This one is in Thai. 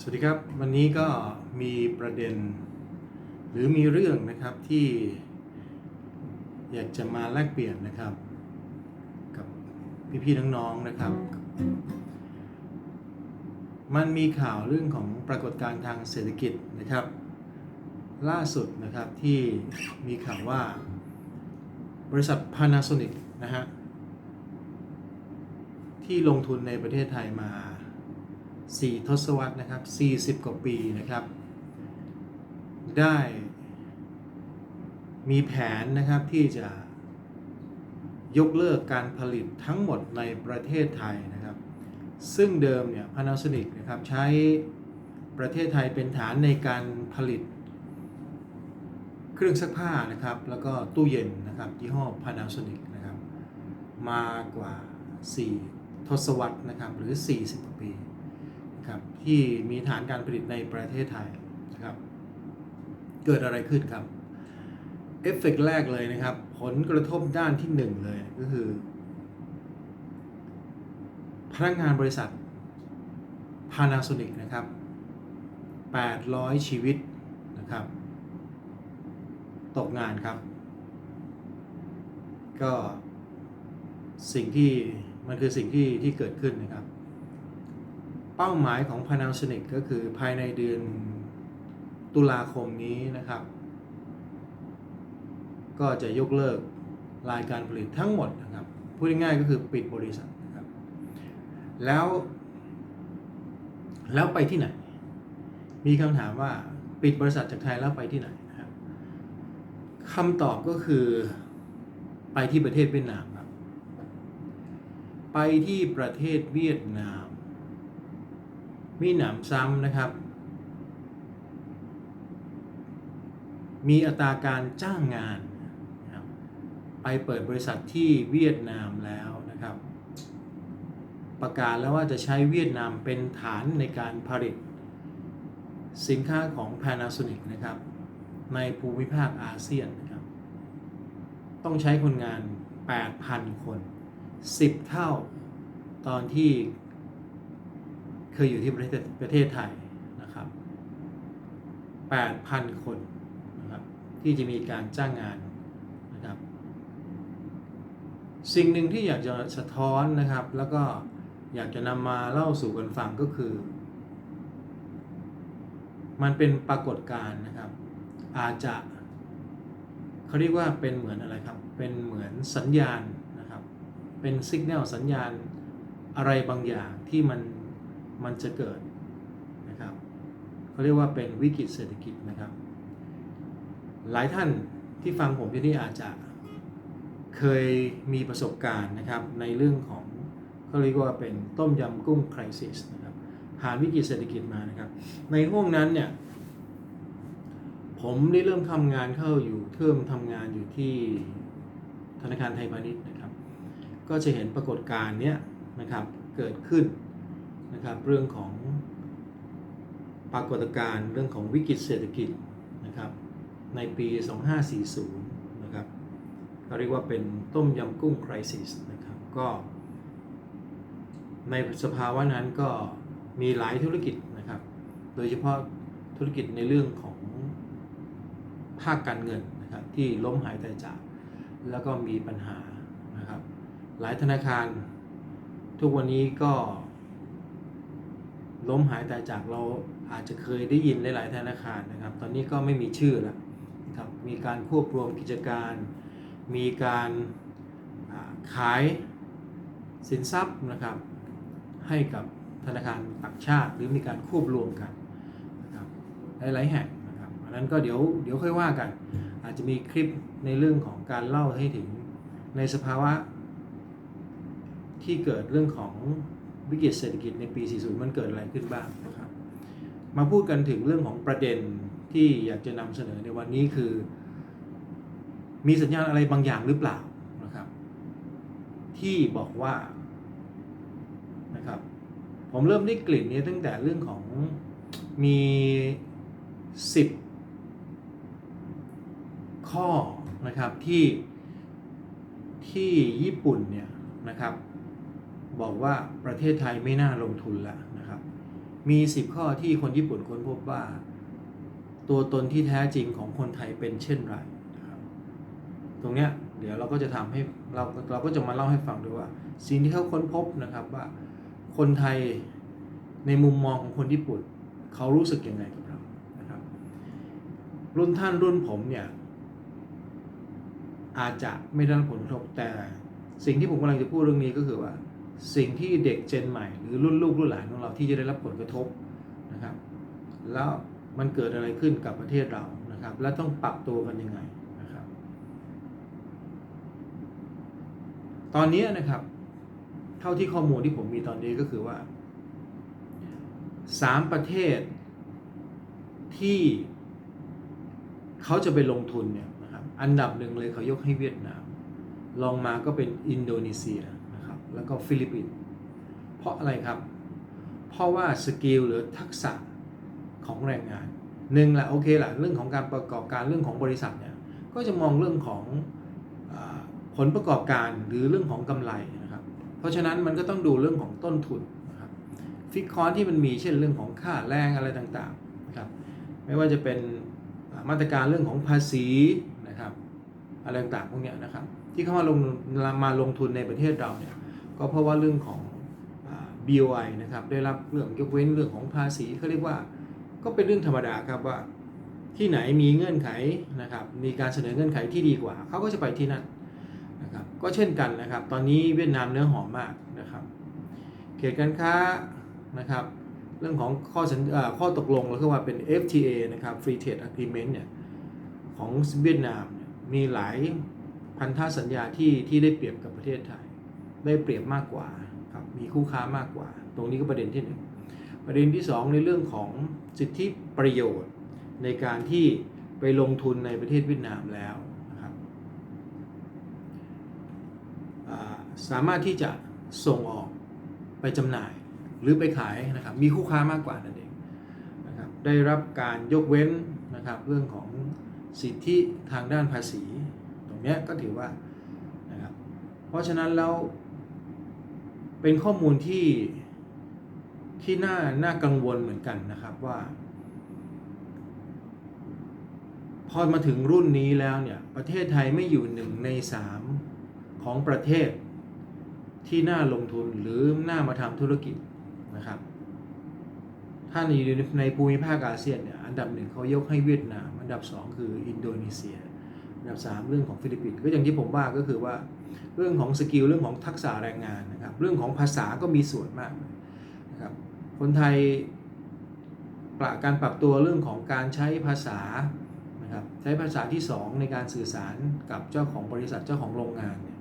สวัสดีครับ วันนี้ก็มีประเด็น หรือมีเรื่องนะครับที่อยากจะมาแลกเปลี่ยนนะครับ กับพี่ๆน้องๆนะครับ มันมีข่าวเรื่องของปรากฏการณ์ทางเศรษฐกิจนะครับ ล่าสุดนะครับที่มีข่าวว่า บริษัท Panasonic นะฮะที่ลงทุนในประเทศไทยมา 4 ทศวรรษนะครับ 40 กว่าปีนะครับ ได้มีแผนนะครับที่จะยกเลิกการผลิตทั้งหมดในประเทศไทยนะครับ ซึ่งเดิมเนี่ย Panasonic นะครับใช้ประเทศไทยเป็นฐานในการผลิต เครื่องซักผ้านะครับ แล้วก็ตู้เย็นนะครับยี่ห้อ Panasonic นะครับ มากว่า 4 ทศวรรษนะครับ หรือ 40กว่าปี นะครับที่มีฐานการผลิตในประเทศไทยนะครับ เกิดอะไรขึ้นครับ เอฟเฟกต์แรกเลยนะครับ ผลกระทบด้านที่หนึ่งเลยก็คือ พนักงานบริษัท Panasonic นะครับ 800 ชีวิตนะครับ ตกงานครับ ก็สิ่งที่มันคือสิ่งที่ที่เกิดขึ้นนะครับ เป้าหมายของ Panasonic ก็คือภายในเดือนตุลาคมนี้นะครับ ก็จะยกเลิกรายการผลิตทั้งหมดนะครับพูดง่ายๆก็คือปิดบริษัทนะครับ แล้ว แล้วไปที่ไหน มีคำถามว่าปิดบริษัทจากไทยแล้วไปที่ไหนนะครับคำตอบก็คือไปที่ประเทศเวียดนามครับไปที่ประเทศเวียดนาม มีหนำซ้ำนะครับ มีอัตราการจ้างงานไปเปิดบริษัทที่เวียดนามแล้วนะครับ ประกาศแล้วว่าจะใช้เวียดนามเป็นฐานในการผลิต สินค้าของ Panasonic นะครับ ในภูมิภาคอาเซียนนะครับ ต้องใช้คนงาน 8,000 คน 10 เท่าตอนที่ คยอยู่ที่ประเทศประเทศไทยนะครับ 8,000 คนนะครับที่จะมีการจ้างงานนะครับ สิ่งหนึ่งที่อยากจะสะท้อนนะครับ แล้วก็อยากจะนำมาเล่าสู่กันฟังก็คือ มันเป็นปรากฏการณ์นะครับ อาจจะเขาเรียกว่าเป็นเหมือนอะไรครับ เป็นเหมือนสัญญาณนะครับ เป็นสัญญาณสัญญาณอะไรบางอย่างที่มัน มันจะเกิดนะครับเขาเรียกว่าเป็นวิกฤตเศรษฐกิจนะครับ หลายท่านที่ฟังผมที่นี่อาจจะเคยมีประสบการณ์นะครับในเรื่องของเขาเรียกว่าเป็นต้มยำกุ้งคริสิสนะครับผ่านวิกฤตเศรษฐกิจมานะครับ ในห่วงนั้นเนี่ยผมได้เริ่มทำงานเข้าอยู่เริ่มทำงานอยู่ที่ธนาคารไทยพาณิชย์นะครับ ก็จะเห็นปรากฏการณ์เนี้ยนะครับเกิดขึ้น นะครับเรื่องของปรากฏการณ์เรื่องของวิกฤตเศรษฐกิจนะครับในปี 2540 นะครับเขาเรียกว่าเป็นต้มยำกุ้งคริสิสนะครับก็ในสภาวะนั้นก็มีหลายธุรกิจนะครับ โดยเฉพาะธุรกิจในเรื่องของภาคการเงินนะครับที่ล้มหายตายจาก แล้วก็มีปัญหานะครับ หลายธนาคารทุกวันนี้ก็ ล้มหายตายจากเราอาจจะเคยได้ยินหลาย ๆ ธนาคารนะครับ ตอนนี้ก็ไม่มีชื่อแล้วนะครับมีการควบรวมกิจการ มีการขายสินทรัพย์นะครับ ให้กับธนาคารต่างชาติ หรือมีการควบรวมกันนะครับหลายๆแห่งนะครับอันนั้นก็เดี๋ยวเดี๋ยวค่อยว่ากัน อาจจะมีคลิปในเรื่องของการเล่าให้ถึงในสภาวะที่เกิดเรื่องของ วิกฤตเศรษฐกิจในปี 40 มันเกิดอะไรขึ้นบ้างนะครับ มาพูดกันถึงเรื่องของประเด็นที่อยากจะนำเสนอในวันนี้คือ มีสัญญาณอะไรบางอย่างหรือเปล่านะครับ ที่บอกว่านะครับ ผมเริ่มได้กลิ่นนี้ตั้งแต่เรื่องของมี 10 ข้อนะครับที่ที่ญี่ปุ่นเนี่ยนะครับ บอกว่าประเทศไทยไม่น่าลงทุนแล้วนะครับ มี 10 ข้อที่คนญี่ปุ่นค้นพบว่า ตัวตนที่แท้จริงของคนไทยเป็นเช่นไรนะครับตรงเนี้ยเดี๋ยวเราก็จะทำให้เราเราก็จะมาเล่าให้ฟังด้วยว่า สิ่งที่เขาค้นพบนะครับว่า คนไทยในมุมมองของคนญี่ปุ่น เขารู้สึกยังไงกับเรานะครับ รุ่นท่านรุ่นผมเนี่ยอาจจะไม่ได้รับผลกระทบแต่สิ่งที่ผมกำลังจะพูดเรื่องนี้ก็คือว่า สิ่งที่เด็กเจนใหม่ หรือรุ่นลูกรุ่นหลานของเราที่จะได้รับผลกระทบนะครับ แล้วมันเกิดอะไรขึ้นกับประเทศเรานะครับ และต้องปรับตัวกันยังไงนะครับ ตอนนี้นะครับ เท่าที่ข้อมูลที่ผมมีตอนนี้ก็คือว่าสามประเทศที่เขาจะไปลงทุนเนี่ยนะครับ อันดับหนึ่งเลยเขายกให้เวียดนามลองมาก็เป็นอินโดนีเซีย แล้วก็ฟิลิปปินส์เพราะอะไรครับ เพราะว่าสกิลหรือทักษะของแรงงานหนึ่งแหละโอเคแหละเรื่องของการประกอบการเรื่องของบริษัทเนี่ยก็จะมองเรื่องของอผลประกอบการหรือเรื่องของกำไรนะครับ เพราะฉะนั้นมันก็ต้องดูเรื่องของต้นทุนนะครับฟิกคอนที่มันมีเช่นเรื่องของค่าแรงอะไรต่างๆนะครับไม่ว่าจะเป็นมาตรการเรื่องของภาษีนะครับอะไรต่างๆพวกเนี้ยนะครับที่เข้ามาลงมาลงทุนในประเทศเราเนี่ย ก็เพราะว่าเรื่องของ BOI นะครับได้รับเรื่องยกเว้นเรื่องของภาษีเขาเรียกว่า ก็เป็นเรื่องธรรมดาครับว่าที่ไหนมีเงื่อนไขนะครับมีการเสนอเงื่อนไขที่ดีกว่าเขาก็จะไปที่นั่นนะครับก็เช่นกันนะครับ ตอนนี้เวียดนามเนื้อหอมมากนะครับ เขตการค้านะครับ เรื่องของข้อสัญข้อตกลงเราเรียกว่าเป็น FTA นะครับ Free Trade Agreement เนี่ยของเวียดนามมีหลายพันธสัญญาที่ที่ได้เปรียบกับประเทศไทย ได้เปรียบมากกว่าครับมีคู่ค้ามากกว่า ตรงนี้ก็ประเด็นที่หนึ่งประเด็นที่สองในเรื่องของสิทธิประโยชน์ ในการที่ไปลงทุนในประเทศเวียดนามแล้วนะครับสามารถที่จะส่งออกไปจำหน่ายหรือไปขายนะครับมีคู่ค้ามากกว่านั่นเองนะครับได้รับการยกเว้นนะครับเรื่องของสิทธิทางด้านภาษี ตรงนี้ก็ถือว่านะครับเพราะฉะนั้นแล้ว เป็นข้อมูลที่ที่น่าน่ากังวลเหมือนกันนะครับว่า พอมาถึงรุ่นนี้แล้วเนี่ยประเทศไทยไม่อยู่หนึ่งในสามของประเทศที่น่าลงทุนหรือน่ามาทำธุรกิจนะครับ ถ้าในในภูมิภาคอาเซียนเนี่ยอันดับหนึ่งเขายกให้เวียดนาม อันดับสองคืออินโดนีเซีย นดับสามเรื่องของฟิลิปปินส์ก็อย่างที่ผมว่าก็คือว่าเรื่องของสกิลเรื่องของทักษะแรงงานนะครับ เรื่องของภาษาก็มีส่วนมากนะครับคนไทยปรับการปรับตัวเรื่องของการใช้ภาษานะครับใช้ภาษาที่สองในการสื่อสารกับเจ้าของบริษัทเจ้าของโรงงานเนี่ย